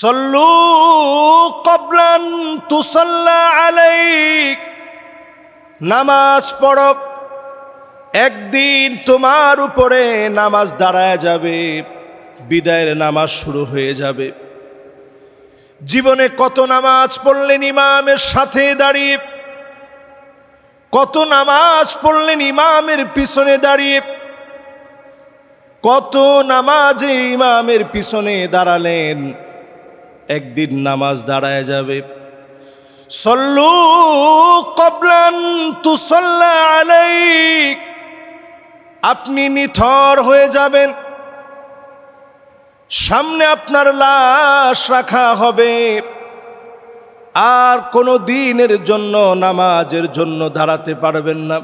সল্লু কবলান তুসল্লা alike. নামাজ পড়ো। একদিন তোমার উপরে নামাজ দাঁড়ায় যাবে, বিদায়ের নামাজ শুরু হয়ে যাবে। জীবনে কত নামাজ পড়লেন ইমামের সাথে দাঁড়িয়ে, কত নামাজ পড়লেন ইমামের পিছনে দাঁড়িয়ে, কত নামাজে ইমামের পিছনে দাঁড়ালেন একদিন নামাজ দাঁড়ায় যাবে। সল্লু কবলান তুসল্লা আপনি নিথর হয়ে যাবেন। সামনে আপনার লাশ রাখা হবে। আর কোনো দিনের জন্য নামাজের জন্য দাঁড়াতে পারবেন না।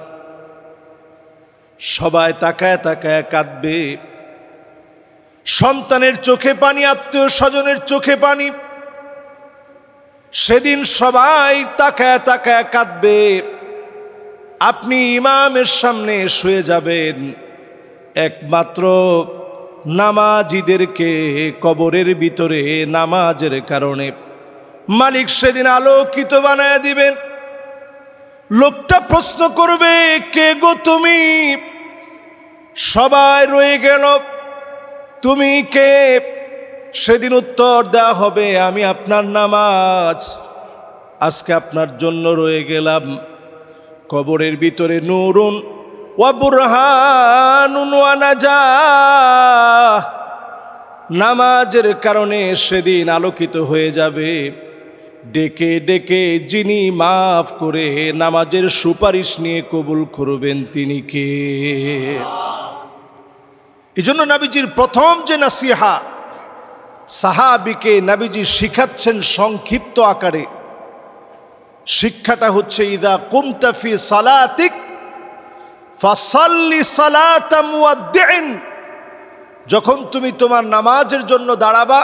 সবাই তাকায় তাকায় কাঁদবে। সন্তানের চোখে পানি, আত্মীয় স্বজনের চোখে পানি। সেদিন সবাই তাকায় তাকায় কাঁদবে। আপনি ইমামের সামনে শুয়ে যাবেন। একমাত্র নামাজিদেরকে কবরের ভিতরে নামাজের কারণে। মালিক সেদিন আলোকিত বানায় দিবেন। লোকটা প্রশ্ন করবে, কে গো তুমি? সবাই রয়ে গেল। তুমি কে? সেদিন উত্তর দেওয়া হবে, আমি আপনার নামাজ। আজকে আপনার জন্য রয়ে গেলাম কবরের ভিতরে নুরুন নামাজের কারণে সেদিন আলোকিত হয়ে যাবে। ডেকে ডেকে যিনি মাফ করে নামাজের সুপারিশ নিয়ে কবুল করবেন তিনি কে? এই জন্য নাবিজির প্রথম যে নাসিহা, সাহাবিকে নাবিজি শিখাচ্ছেন সংক্ষিপ্ত আকারে। শিক্ষাটা হচ্ছে, ইদা কুমতাফি সালাতিক, ফাসাল্লি যখন তুমি তোমার নামাজের জন্য দাঁড়াবা,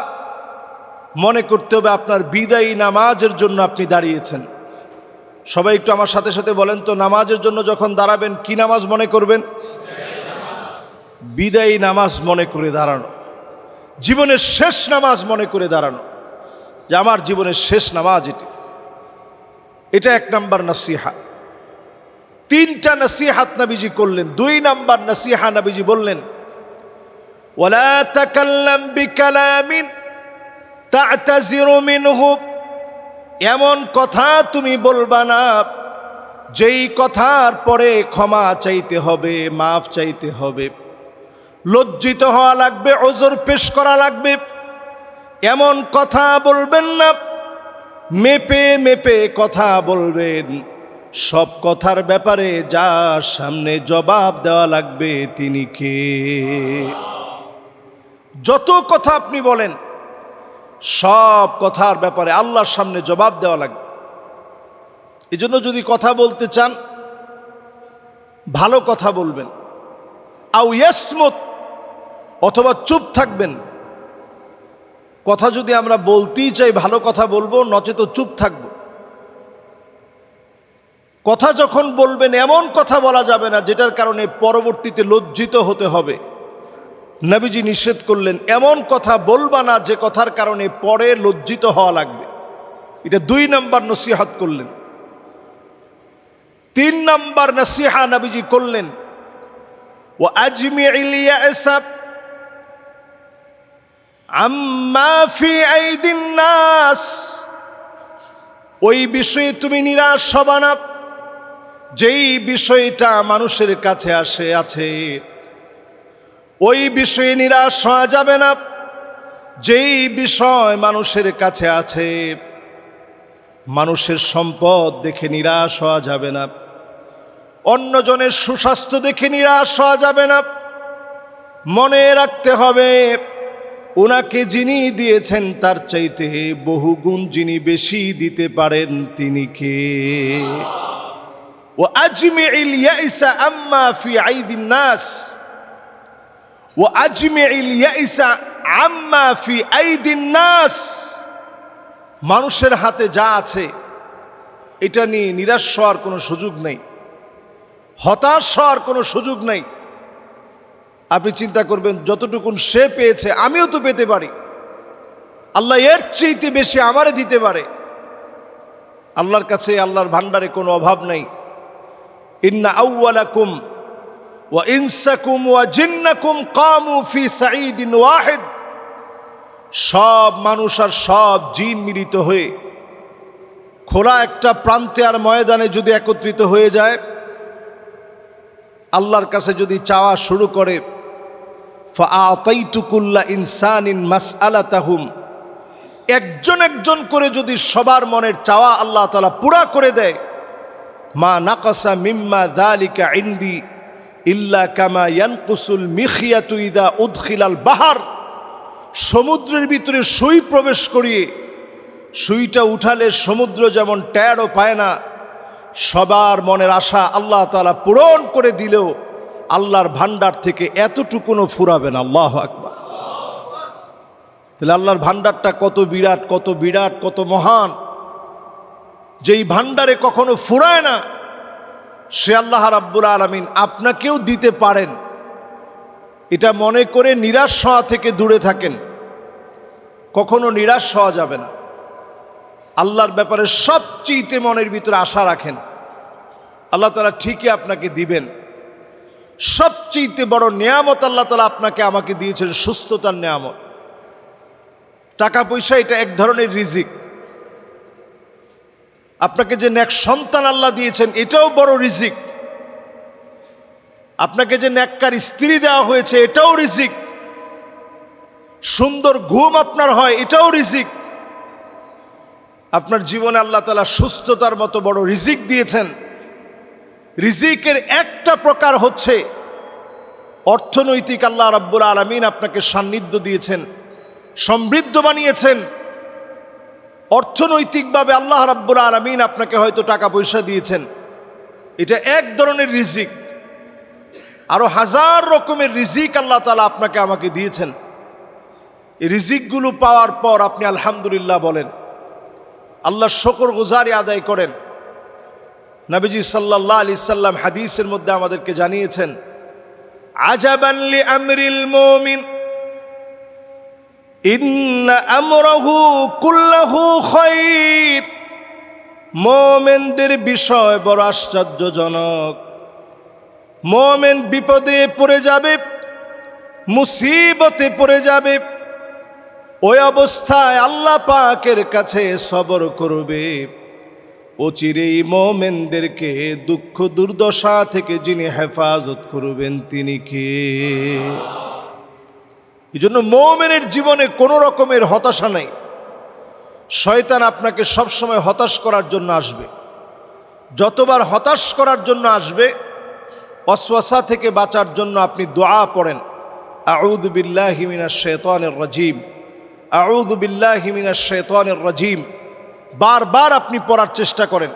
মনে করতে হবে আপনার বিদায়ী নামাজের জন্য আপনি দাঁড়িয়েছেন। সবাই একটু আমার সাথে সাথে বলেন তো, নামাজের জন্য যখন দাঁড়াবেন, কি নামাজ মনে করবেন? বিদায়ী নামাজ মনে করে দাঁড়ানো। জীবনের শেষ নামাজ মনে করে দাঁড়ানো। যে আমার জীবনের শেষ নামাজ এটি। এটা এক নাম্বার নাসিহা। তিনটা নাসিহাত নাবিজি করলেন। দুই নাম্বার নাসিহা নাবিজি বললেন এমন কথা তুমি বলবা না। যেই কথার পরে ক্ষমা চাইতে হবে, মাফ চাইতে হবে। লজ্জিত হওয়া লাগবে, ওজোর পেশ করা লাগবে। এমন কথা বলবেন না, মেপে মেপে কথা বলবেন। সব কথার ব্যাপারে যার সামনে জবাব দেওয়া লাগবে তিনি কে? যত কথা আপনি বলেন, সব কথার ব্যাপারে আল্লাহর সামনে জবাব দেওয়া লাগবে। এই জন্য যদি কথা বলতে চান, ভালো কথা বলবেন। আউ ইয়াসমত অথবা চুপ থাকবেন। কথা যদি আমরা বলতেই চাই, ভালো কথা বলব, নচেত চুপ থাকব। কথা যখন বলবেন, এমন কথা বলা যাবে না, যেটার কারণে পরবর্তীতে লজ্জিত হতে হবে। নবীজি নিষেধ করলেন, এমন কথা বলবা না যে কথার কারণে পরে লজ্জিত হওয়া লাগবে। এটা দুই নাম্বার নসিহাত করলেন। তিন নাম্বার নসিহা নবীজি করলেন। ও আজমি ইলিয়াসাব আম্মা ফি আইদিন নাস। ওই বিষয়ে তুমি নিরাশ হবা যেই বিষয়টা মানুষের কাছে আসে, আছে। ওই বিষয়ে নিরাশ হওয়া যাবে না। যেই বিষয় মানুষের কাছে আছে, মানুষের সম্পদ দেখে নিরাশ হওয়া যাবে না। অন্যজনের সুস্বাস্থ্য দেখে নিরাশ হওয়া যাবে না। মনে রাখতে হবে ওনাকে যিনি দিয়েছেন, তার চাইতে বহু গুণ যিনি বেশি দিতে পারেন তিনি কে? ও আজমে ইলিয়াইসা আম্মা ফি আইদিন নাস। ও আজমে ইলিয়াইসা আম্মা ফি আইদিন নাস। মানুষের হাতে যা আছে, এটা নিয়ে নিরাশ হওয়ার কোনো সুযোগ নেই। হতাশ হওয়ার কোনো সুযোগ নেই। আপনি চিন্তা করবেন, যতটুকুন সে পেয়েছে, আমিও তো পেতে পারি। আল্লাহ এর চেয়েতে বেশি আমারে দিতে পারে। আল্লাহর কাছে আল্লাহর ভান্ডারে কোনো অভাব নাই। ইন্না আউ্লাকুম ওয়া ইনসাকুম ওয়া জিন্নাকুম কামু ফি সাঈদিন ওয়াহিদ। সব মানুষ আর সব জিন মিলিত হয়ে খোলা একটা প্রান্তে আর ময়দানে যদি একত্রিত হয়ে যায়, আল্লাহর কাছে যদি চাওয়া শুরু করে ফাআতাইতুকুল্লা ইনসানিন মাসআলাতাহুম। একজন একজন করে যদি সবার মনের চাওয়া আল্লাহ তালা পুরা করে দেয়, মা নাকাসা মিম্মা দালিকা ইন্দি ইল্লা কামা ইয়ানকুসুল মিখিয়াতু ইদা উদখিলাল বাহার। সমুদ্রের ভিতরে সুই প্রবেশ করিয়ে সুইটা উঠালে সমুদ্র যেমন ট্যাড়ও পায় না, সবার মনের আশা আল্লাহ তালা পূরণ করে দিলেও আল্লাহর ভান্ডার থেকে এতটুকুনও ফুরাবে না আল্লাহ আকবার। তাহলে আল্লাহর ভান্ডারটা কত বিরাট কত বিরাট, কত মহান। যেই ভান্ডারে কখনো ফুরায় না, সে আল্লাহ রাব্বুল আলমিন আপনাকেও দিতে পারেন। এটা মনে করে নিরাশ হওয়া থেকে দূরে থাকেন। কখনো নিরাশ হওয়া যাবে না। আল্লাহর ব্যাপারে সবচেয়েতে মনের ভিতরে আশা রাখেন। আল্লাহ তারা ঠিকই আপনাকে দিবেন। সবচেয়েতে বড় নিয়ামত আল্লাহ তালা আপনাকে আমাকে দিয়েছেন, সুস্থতার নিয়ামত। টাকা পয়সা এটা এক ধরনের রিজিক। আপনাকে যে ন্যাক সন্তান আল্লাহ দিয়েছেন, এটাও বড় রিজিক। আপনাকে যে ন্যাক্কার স্ত্রী দেওয়া হয়েছে, এটাও রিজিক। সুন্দর ঘুম আপনার হয়, এটাও রিজিক। আপনার জীবনে আল্লাহ তালা সুস্থতার মতো বড় রিজিক দিয়েছেন। রিজিকের একটা প্রকার হচ্ছে অর্থনৈতিক আল্লাহ রাব্বুল আলমিন আপনাকে সান্নিধ্য দিয়েছেন, সমৃদ্ধ বানিয়েছেন। অর্থনৈতিকভাবে আল্লাহ রাব্বুল আলমিন আপনাকে হয়তো টাকা পয়সা দিয়েছেন। এটা এক ধরনের রিজিক। আরও হাজার রকমের রিজিক আল্লাহ তালা আপনাকে আমাকে দিয়েছেন। এই রিজিকগুলো পাওয়ার পর আপনি আলহামদুলিল্লাহ বলেন, আল্লাহ শকর গুজারি আদায় করেন। নবীজি সাল্লাহ আলি সাল্লাম হাদিসের মধ্যে আমাদেরকে জানিয়েছেন আজাবানলি আমরিল মোমিন মোমেনদের বিষয় বড় আশ্চর্যজনক। মোমেন বিপদে পড়ে যাবে, মুসিবতে পড়ে যাবে, ওই অবস্থায় আল্লাহ পাকের কাছে সবর করবে। অচিরেই মোমেনদেরকে দুঃখ দুর্দশা থেকে যিনি হেফাজত করবেন তিনি কে? এই জন্য মোমেনের জীবনে কোনো রকমের হতাশা নেই। শয়তান আপনাকে সবসময় হতাশ করার জন্য আসবে। যতবার হতাশ করার জন্য আসবে, অশ্বাসা থেকে বাঁচার জন্য আপনি দোয়া পড়েন। আউদ বিল্লাহিমিনা শেতানের রাজিম। আউদ বিল্লাহিমিনা শেতানের রাজিম। বারবার আপনি পড়ার চেষ্টা করেন।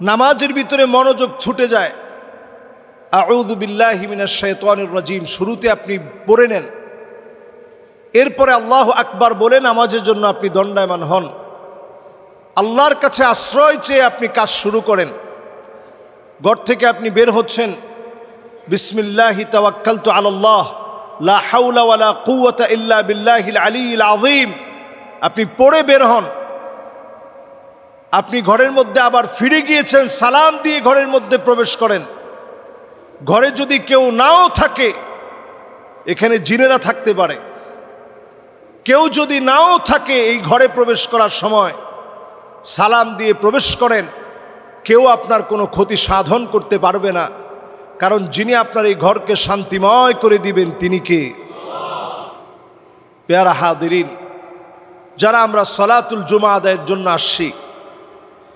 নামাজের ভিতরে মনোযোগ ছুটে যায়। আউদ বিল্লাহিমিনা শেতানের রাজিম, শুরুতে আপনি পড়ে নেন। এরপরে আল্লাহ আকবার বলে নামাজের জন্য আপনি দণ্ডায়মান হন। আল্লাহর কাছে আশ্রয় চেয়ে আপনি কাজ শুরু করেন। ঘর থেকে আপনি বের হচ্ছেন। বিসমিল্লাহি তাওয়াক্কাল তো আল্লাহ লা হাউলা ওয়ালা কুওয়াতা ইল্লা বিল্লাহিল আলিল আযীম। আপনি পড়ে বের হন। আপনি ঘরের মধ্যে আবার ফিরে গিয়েছেন, সালাম দিয়ে ঘরের মধ্যে প্রবেশ করেন। ঘরে যদি কেউ নাও থাকে, এখানে জিনেরা থাকতে পারে। কেউ যদি নাও থাকে এই ঘরে প্রবেশ করার সময়, সালাম দিয়ে প্রবেশ করেন, কেউ আপনার কোনো ক্ষতি সাধন করতে পারবে না। কারণ যিনি আপনার এই ঘরকে শান্তিময় করে দিবেন, তিনি কে? পেয়ারা হাদিরিন যারা আমরা সলাতুল জুমা আদায়ের জন্য আসছি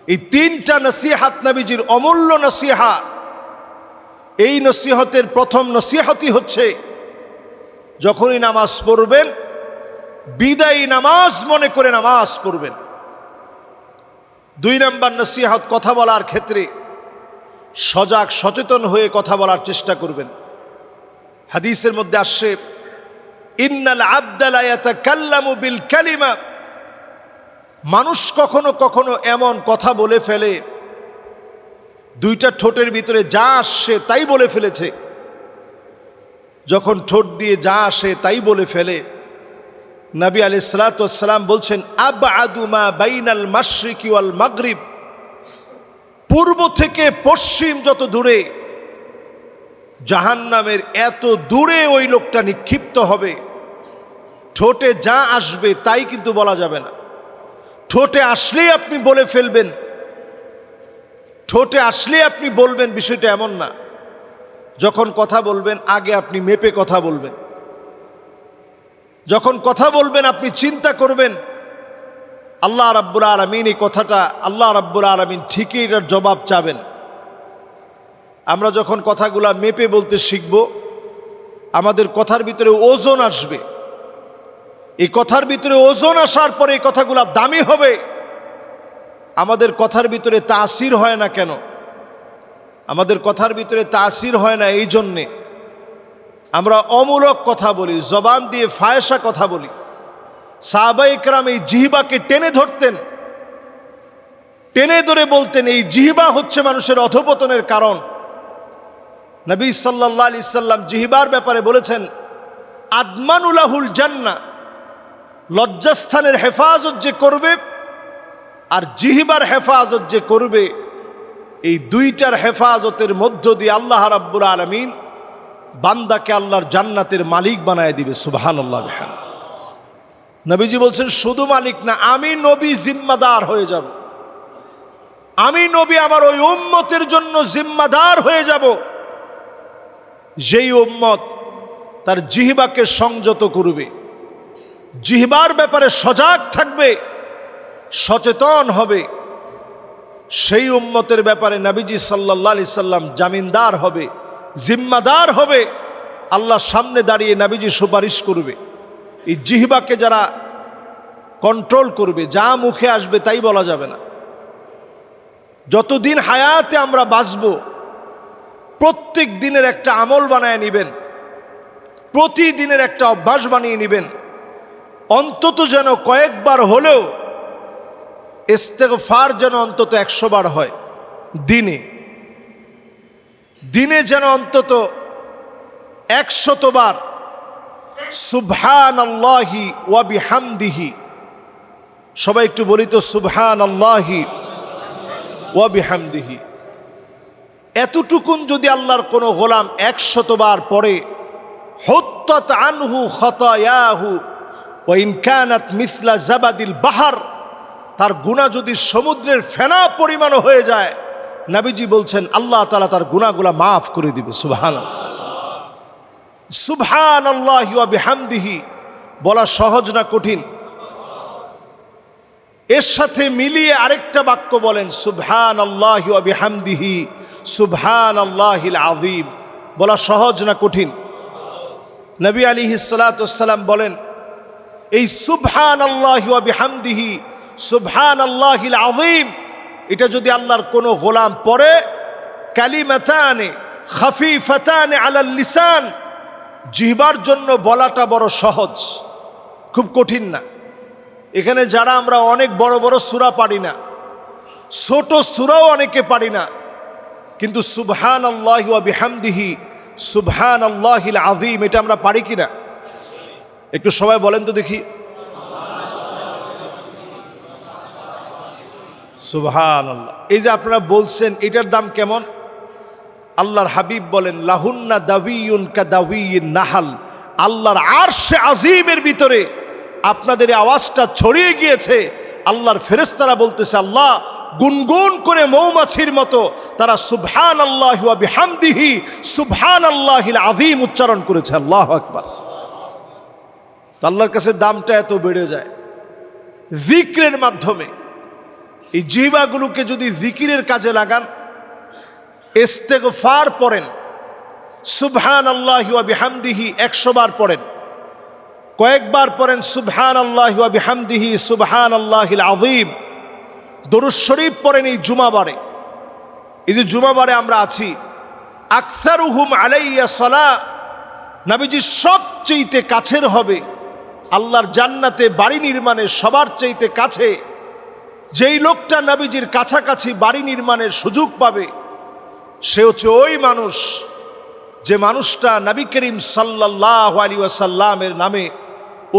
এই তিনটা নসিহাত নবীজির অমূল্য নসিহা। এই নসিহতের প্রথম নসিহতই হচ্ছে, যখনই নামাজ পড়বেন, বিদায়ী নামাজ মনে করে নামাজ পড়বেন। দুই নম্বর নসিহাত কথা বলার ক্ষেত্রে সজাগ সচেতন হয়ে কথা বলার চেষ্টা করবেন। হাদিসের মধ্যে আসছে, ইন্নাল আবদালায়াতা কাল্লামু বিল কালিমা। মানুষ কখনো কখনো এমন কথা বলে ফেলে, দুইটা ঠোঁটের ভিতরে যা আসে তাই বলে ফেলেছে। যখন ঠোঁট দিয়ে যা আসে তাই বলে ফেলে। নবী আলি সালাতাম বলছেন আব আদুমা বাইনাল মাশরিকি ওয়াল মাগরিব। পূর্ব থেকে পশ্চিম যত দূরে, জাহান্নামের এত দূরে ওই লোকটা নিক্ষিপ্ত হবে। ঠোঁটে যা আসবে তাই কিন্তু বলা যাবে না। ঠোঁটে আসলেই আপনি বলে ফেলবেন। ঠোঁটে আসলে আপনি বলবেন, বিষয়টা এমন না। যখন কথা বলবেন, আগে আপনি মেপে কথা বলবেন। যখন কথা বলবেন, আপনি চিন্তা করবেন, আল্লাহ রাব্বুল আলমিন এই কথাটা, আল্লাহ রাব্বুল আলমিন ঠিকই এটার জবাব চাবেন। আমরা যখন কথাগুলা মেপে বলতে শিখব, আমাদের কথার ভিতরে ওজন আসবে। এই কথার ভিতরে ওজন আসার পরে এই কথাগুলা দামি হবে। আমাদের কথার ভিতরে তাসির হয় না কেন? আমাদের কথার ভিতরে তাসির হয় না এই জন্যে। আমরা অমূলক কথা বলি, জবান দিয়ে ফায়সা কথা বলি। সাহাবা ইকরাম এই জিহিবাকে টেনে ধরতেন। টেনে ধরে বলতেন, এই জিহিবা হচ্ছে মানুষের অধপতনের কারণ। নবী সাল্লাহ আলি সাল্লাম জিহিবার ব্যাপারে বলেছেন, আদমানুলাহুল জান্না লজ্জাস্থানের হেফাজত যে করবে আর জিহিবার হেফাজত যে করবে, এই দুইটার হেফাজতের মধ্য দিয়ে আল্লাহ রাব্বুল আলমিন বান্দাকে আল্লাহর জান্নাতের মালিক বানায় দিবে সুবাহান আল্লাহ নবীজি বলছেন, শুধু মালিক না, আমি নবী জিম্মাদার হয়ে যাব। আমি নবী আমার ওই উম্মতের জন্য জিম্মাদার হয়ে যাব। যেই উম্মত তার জিহিবাকে সংযত করবে জিহবার ব্যাপারে সজাগ থাকবে, সচেতন হবে। সেই উম্মতের ব্যাপারে নাবিজি সাল্লাহ আলি সাল্লাম জামিনদার হবে, জিম্মাদার হবে। আল্লাহ সামনে দাঁড়িয়ে নাবিজি সুপারিশ করবে। এই জিহবাকে যারা কন্ট্রোল করবে, যা মুখে আসবে তাই বলা যাবে না। যতদিন হায়াতে আমরা বাঁচব, প্রত্যেক দিনের একটা আমল বানায় নিবেন, প্রতিদিনের একটা অভ্যাস বানিয়ে নেবেন। অন্তত যেন কয়েকবার হলেও ইস্তেগফার যেন অন্তত একশো বার হয় দিনে। দিনে যেন অন্তত একশতবার সুবহান আল্লাহি ওয়াবি হামদিহি সবাই একটু বলি তো সুবহান আল্লাহি ওয়াবি হামদিহি এতটুকুন যদি আল্লাহর কোনো গোলাম একশতবার পরে হত্যাত আনহু খতায়াহু ও ইনকানাত মিসলা জাবাদিল বাহার, তার গুণা যদি সমুদ্রের ফেনা পরিমাণও হয়ে যায়, নাবিজি বলছেন, আল্লাহ তালা তার গুণাগুলা মাফ করে দিবে সুবহান সুবহান আল্লাহ বিহামদিহি, বলা সহজ না কঠিন। এর সাথে মিলিয়ে আরেকটা বাক্য বলেন সুবহান আল্লাহ বিহামদিহি সুবহান আল্লাহিল আদিম বলা সহজ না কঠিন। নবী আলী সালাতাম বলেন এই সুবহান আল্লাহ বিহামদিহি সুবহান আল্লাহিল আদিম এটা যদি আল্লাহর কোনো গোলাম পড়ে, কালিমাতানে খাফিফাতানে আলাল লিসান, জিহবার জন্য বলাটা বড় সহজ, খুব কঠিন না। এখানে যারা আমরা অনেক বড় বড় সুরা পারি না, ছোট সুরাও অনেকে পারি না, কিন্তু সুবহান আল্লাহ বিহামদিহি সুবহান আল্লাহিল আদিম এটা আমরা পারি কিনা? একটু সবাই বলেন তো দেখি। সুবহান আল্লাহ এই যে আপনারা বলছেন, এটার দাম কেমন? আল্লাহর হাবিব বলেন, লাহুন্না দাবিউন কা দাবিউন নাহাল। আল্লাহর আরশে আজিমের ভিতরে আপনাদের আওয়াজটা ছড়িয়ে গিয়েছে। আল্লাহর ফেরেস্তারা বলতেছে, আল্লাহ, গুনগুন করে মৌমাছির মতো তারা সুবহান আল্লাহ বিহামদিহি সুবহান আল্লাহিল আজিম উচ্চারণ করেছে। আল্লাহ আকবার। আল্লাহর কাছে দামটা এত বেড়ে যায়। জিক্রের মাধ্যমে এই জিবাগুলোকে যদি জিকিরের কাজে লাগান, ইস্তেগফার পড়েন সুবহান আল্লাহ বিহামদিহি একশো বার পড়েন, কয়েকবার পড়েন সুবহান আল্লাহ বিহামদিহি সুবহান আল্লাহিল আযীম, দরুদ শরীফ পড়েন এই জুমাবারে। এই যে জুমাবারে আমরা আছি আকসার উহুম আলাইয়া সলা নাবিজি সবচেয়েতে কাছের হবে আল্লাহর জান্নাতে বাড়ি নির্মাণের সবার চাইতে কাছে। যেই লোকটা নাবিজির কাছাকাছি বাড়ি নির্মাণের সুযোগ পাবে, সে হচ্ছে ওই মানুষ যে মানুষটা নবী করিম সাল্লাহ আলী ওয়াসাল্লামের নামে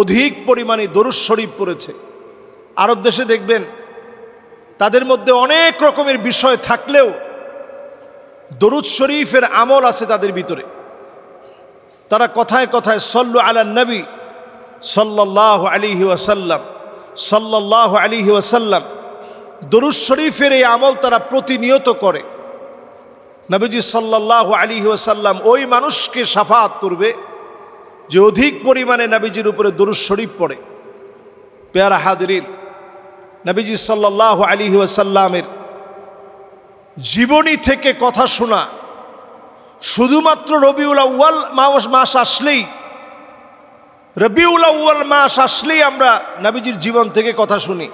অধিক পরিমাণে দরুদ শরীফ পড়েছে। আরব দেশে দেখবেন, তাদের মধ্যে অনেক রকমের বিষয় থাকলেও দরুদ শরীফের আমল আছে তাদের ভিতরে। তারা কথায় কথায় সল্লু আলা নবী সাল্লাহ আলিহি ওয়াসাল্লাম সাল্লাহ আলিহি ওয়াসাল্লাম, দরুদ শরীফের এই আমল তারা প্রতিনিয়ত করে। নবীজি সাল্লাহ আলিহি ওয়াসাল্লাম ওই মানুষকে সাফাত করবে যে অধিক পরিমাণে নবীজির উপরে দরুদ শরীফ পড়ে। পেয়ারা হাদরিন নবীজি সাল্লাহ আলিহি ওয়াসাল্লামের জীবনী থেকে কথা শোনা, শুধুমাত্র রবিউল আউ্য়াল মাস আসলেই রবিউল আউ্য়াল মাস আসলেই আমরা নবীজির জীবন থেকে কথা শুনি।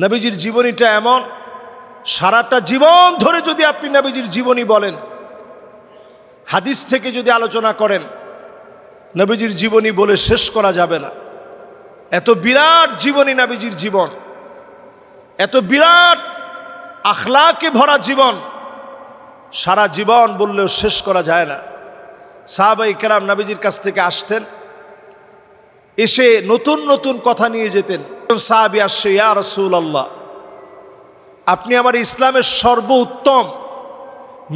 নবীজির জীবনীটা এমন, সারাটা জীবন ধরে যদি আপনি নাবিজির জীবনী বলেন, হাদিস থেকে যদি আলোচনা করেন, নবীজির জীবনী বলে শেষ করা যাবে না। এত বিরাট জীবনী নাবিজির জীবন, এত বিরাট আখলাকে ভরা জীবন, সারা জীবন বললেও শেষ করা যায় না। সাহাবাই কেরাম নাবিজির কাছ থেকে আসতেন, এসে নতুন নতুন কথা নিয়ে যেতেন। সাহাবি আসছে, ইয়া রসুল আল্লাহ আপনি আমার ইসলামের সর্বোত্তম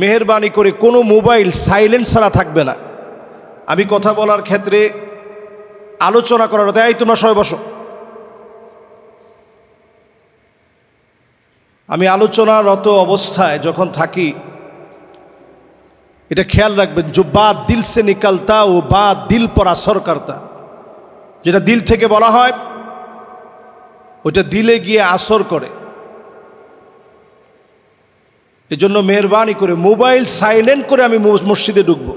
মেহরবানি করে কোনো মোবাইল সাইলেন্ট ছাড়া থাকবে না। আমি কথা বলার ক্ষেত্রে আলোচনা করার এই তোমরা সবাই বসো। আমি আলোচনারত অবস্থায় যখন থাকি এটা খেয়াল রাখবেন, যে বা দিল সে নিকালতা, ও বা দিল পর আসর করতা। যেটা দিল থেকে বলা হয়, ওটা দিলে গিয়ে আসর করে। এজন্য মেহরবানি করে, মোবাইল সাইলেন্ট করে আমি মসজিদে ঢুকব।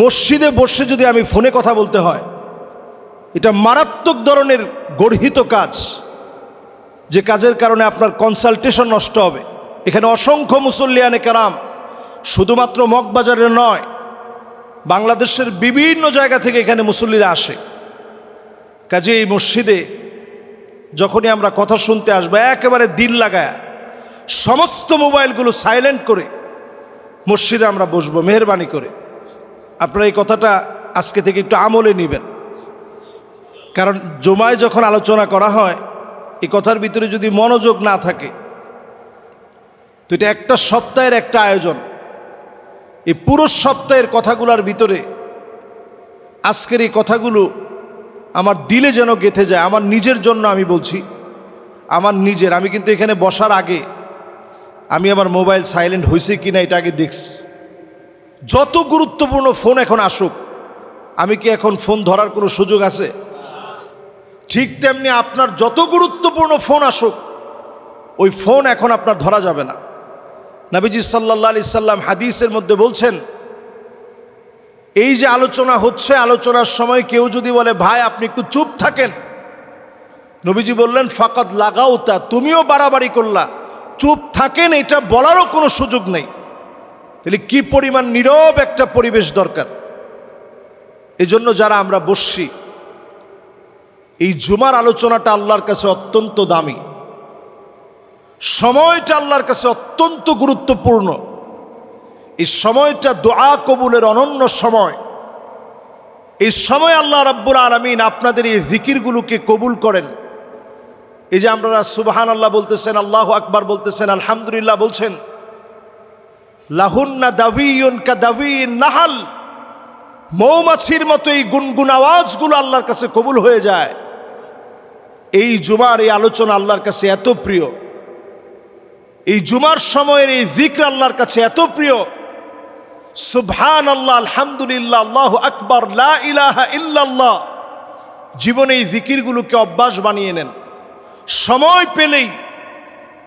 মসজিদে বসে যদি আমি ফোনে কথা বলতে হয়, এটা মারাত্মক ধরনের গর্হিত কাজ। যে কাজের কারণে আপনার কনসালটেশন নষ্ট হবে। এখানে অসংখ্য মুসল্লিয়ানে কারাম শুধুমাত্র মগবাজারে নয়, বাংলাদেশের বিভিন্ন জায়গা থেকে এখানে মুসল্লিরা আসে। কাজে এই মসজিদে যখনই আমরা কথা শুনতে আসব, একেবারে দিল লাগায়, সমস্ত মোবাইলগুলো সাইলেন্ট করে মসজিদে আমরা বসবো, মেহরবানি করে। আপনারা এই কথাটা আজকে থেকে একটু আমলে নেবেন। কারণ জমায় যখন আলোচনা করা হয় এই কথার ভিতরে যদি মনোযোগ না থাকে, তো এটা একটা সপ্তাহের একটা আয়োজন। এই পুরো সপ্তাহের কথাগুলোর ভিতরে আজকের এই কথাগুলো আমার দিলে যেন গেথে যায়, আমার নিজের জন্য আমি বলছি, আমার নিজের, আমি কিন্তু এখানে বসার আগে আমি আমার মোবাইল সাইলেন্ট হয়েছে কি না এটা আগে দেখছি। যত গুরুত্বপূর্ণ ফোন এখন আসুক, আমি কি এখন ফোন ধরার কোনো সুযোগ আছে? ঠিক তেমনি আপনার যত গুরুত্বপূর্ণ ফোন আসুক, ওই ফোন এখন আপনার ধরা যাবে না। নাবিজি সাল্লা আলি সাল্লাম হাদিসের মধ্যে বলছেন, এই যে আলোচনা হচ্ছে, আলোচনার সময় কেউ যদি বলে, ভাই, আপনি একটু চুপ থাকেন। নবীজি বললেন ফাকাত লাগাও তা তুমিও বাড়াবাড়ি করলা। চুপ থাকেন, এটা বলারও কোনো সুযোগ নেই। তাহলে কি পরিমাণ নীরব একটা পরিবেশ দরকার? এজন্য যারা আমরা বসছি, এই জুমার আলোচনাটা আল্লাহর কাছে অত্যন্ত দামি। সময়টা আল্লাহর কাছে অত্যন্ত গুরুত্বপূর্ণ। এই সময়টা দোয়া কবুলের অনন্য সময়। এই সময় আল্লাহ রাব্বুর আলমিন আপনাদের এই জিকিরগুলোকে কবুল করেন। এই যে আমরা সুবাহান আল্লাহ বলতেছেন, আল্লাহ আকবার বলতেছেন, আলহামদুলিল্লাহ বলছেন, লাহুন্না দাবিউন কা দাবিন নাহাল। মৌমাছির মতো এই গুনগুন আওয়াজগুলো আল্লাহর কাছে কবুল হয়ে যায়। এই জুমার এই আলোচনা আল্লাহর কাছে এত প্রিয়। এই জুমার সময়ের এই জিক্র আল্লাহর কাছে এত প্রিয়। সুবহান আল্লাহ আলহামদুলিল্লাহ, আল্লাহ আকবর ইলাহা ইল্লাল্লাহ। জীবনে এই জিকিরগুলোকে অভ্যাস বানিয়ে নেন। সময় পেলেই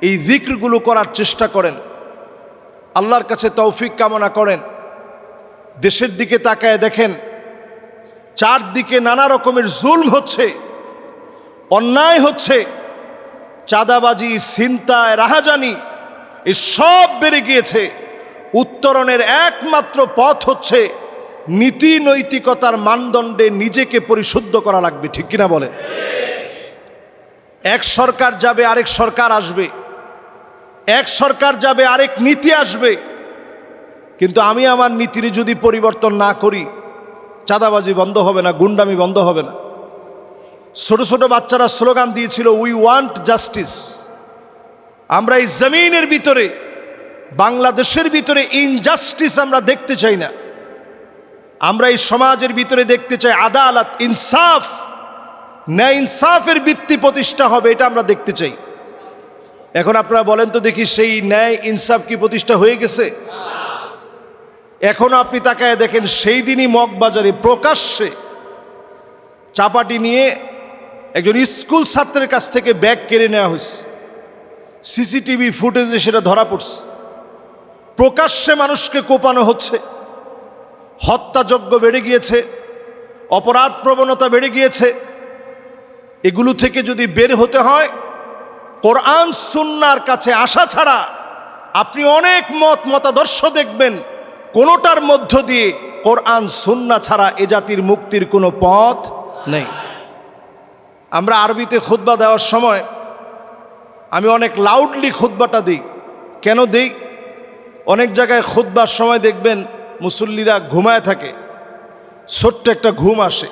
এই জিক্রগুলো করার চেষ্টা করেন। আল্লাহর কাছে তৌফিক কামনা করেন। দেশের দিকে তাকায় দেখেন, চারদিকে নানা রকমের জুলম হচ্ছে, অন্যায় হচ্ছে, চাঁদাবাজি চিন্তায় রাহাজানি এই সব বেড়ে গিয়েছে। উত্তরণের একমাত্র পথ হচ্ছে নীতি নৈতিকতার মানদণ্ডে নিজেকে পরিশুদ্ধ করা লাগবে, ঠিক কিনা বলে? এক সরকার যাবে, আরেক সরকার আসবে। এক সরকার যাবে, আরেক নীতি আসবে। কিন্তু আমি আমার নীতির যদি পরিবর্তন না করি, চাঁদাবাজি বন্ধ হবে না, গুন্ডামি বন্ধ হবে না। ছোট ছোট বাচ্চারা স্লোগান দিয়েছিল উই ওয়ান্ট জাস্টিস আমরা এই জমিনের ভিতরে, বাংলাদেশের ভিতরে ইনজাস্টিস আমরা দেখতে চাই না। আমরা এই সমাজের ভিতরে দেখতে চাই আদালত, ইনসাফ, ন্যায় ইনসাফের ভিত্তি প্রতিষ্ঠা হবে, এটা আমরা দেখতে চাই। এখন আপনারা বলেন তো দেখি সেই ন্যায় ইনসাফ কি প্রতিষ্ঠা হয়ে গেছে? এখনও আপনি তাকায় দেখেন সেই দিনই মগবাজারে প্রকাশ্যে চাপাটি নিয়ে একজন স্কুল ছাত্রের কাছ থেকে ব্যাগ কেড়ে নেওয়া হয়েছে। সিসিটিভি ফুটেজে সেটা ধরা পড়ছে। প্রকাশ্যে মানুষকে কোপানো হচ্ছে। হত্যাযজ্ঞ বেড়ে গিয়েছে। অপরাধ প্রবণতা বেড়ে গিয়েছে। এগুলো থেকে যদি বের হতে হয়, কোরআন, সুন্নার কাছে আসা ছাড়া আপনি অনেক মত মতাদর্শ দেখবেন। কোনোটার মধ্য দিয়ে কোরআন, সুন্না ছাড়া এ জাতির মুক্তির কোনো পথ নেই। আমরা আরবিতে খুতবা দেওয়ার সময় আমি অনেক লাউডলি খুতবাটা দিই। কেন দিই? অনেক জায়গায় খুতবার সময় দেখবেন মুসল্লিরা ঘুমায় থাকে। ছোট্ট একটা ঘুম আসে।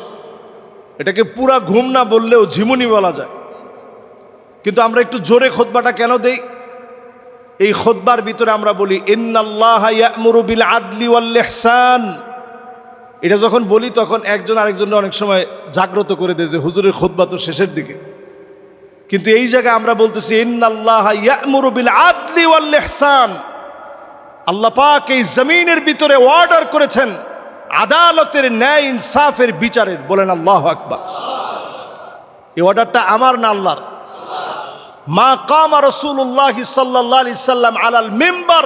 এটাকে পুরা ঘুম না বললেও ঝিমুনি বলা যায়। কিন্তু আমরা একটু জোরে খোদবাটা কেন দেই? এই খোদবার ভিতরে আমরা বলি, ইন্নাল্লাহ ইয়ামুরু বিল আদলি ওয়াল ইহসান। এটা যখন বলি, তখন একজন আরেকজন অনেক সময় জাগ্রত করে দেয় যে, হুজুরের খোদবা তো শেষের দিকে। কিন্তু এই জায়গায় আমরা বলতেছি ইহসান আল্লাহ পাক এই জমিনের ভিতরে অর্ডার করেছেন, আদালতের ন্যায় ইনসাফের বিচারের। বলেন, আল্লাহ আকবার। এই অর্ডারটা আমার না আল্লাহর? মা কামা রসুল্লাহ সাল্লাহ সাল্লাম আলাল মেম্বার।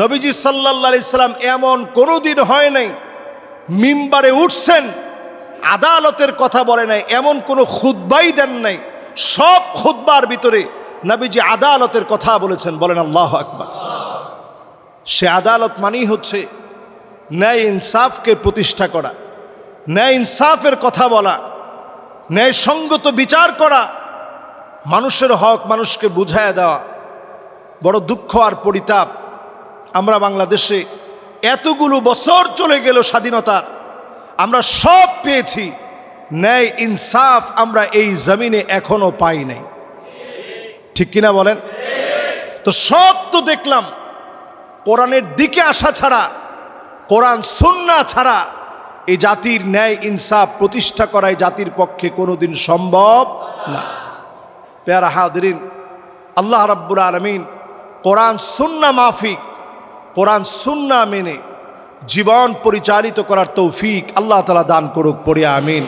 নবীজি সাল্লাহ সাল্লাম এমন কোনোদিন হয় নাই, মিম্বারে উঠছেন, আদালতের কথা বলে নাই, এমন কোনো খুদ্বাই দেন নাই। সব খুদ্বার ভিতরে নবীজি আদালতের কথা বলেছেন, বলেন আল্লাহ আকবর। সে আদালত মানেই হচ্ছে ন্যায় ইনসাফকে প্রতিষ্ঠা করা, ন্যায় ইনসাফের কথা বলা, ন্যায় সঙ্গত বিচার করা, মানুষের হক মানুষকে বুঝায় দেওয়া, বড় দুঃখ আর পরিতাপ। আমরা বাংলাদেশে এতগুলো বছর চলে গেল স্বাধীনতার, আমরা সব পেয়েছি। ন্যায় ইনসাফ আমরা এই জমিনে এখনও পাই নাই। ঠিক কিনা বলেন? তো সব তো দেখলাম, কোরআনের দিকে আসা ছাড়া, কোরআন সুন্না ছাড়া এই জাতির ন্যায় ইনসাফ প্রতিষ্ঠা করা এই জাতির পক্ষে কোনোদিন সম্ভব না। পেয়ারা হাদিন আল্লাহ রাব্বুল আলমিন কোরআন সুন্না মাফিক, কোরআন সুন্না মেনে জীবন পরিচালিত করার তৌফিক আল্লাহ তালা দান করুক পড়িয়া আমিন।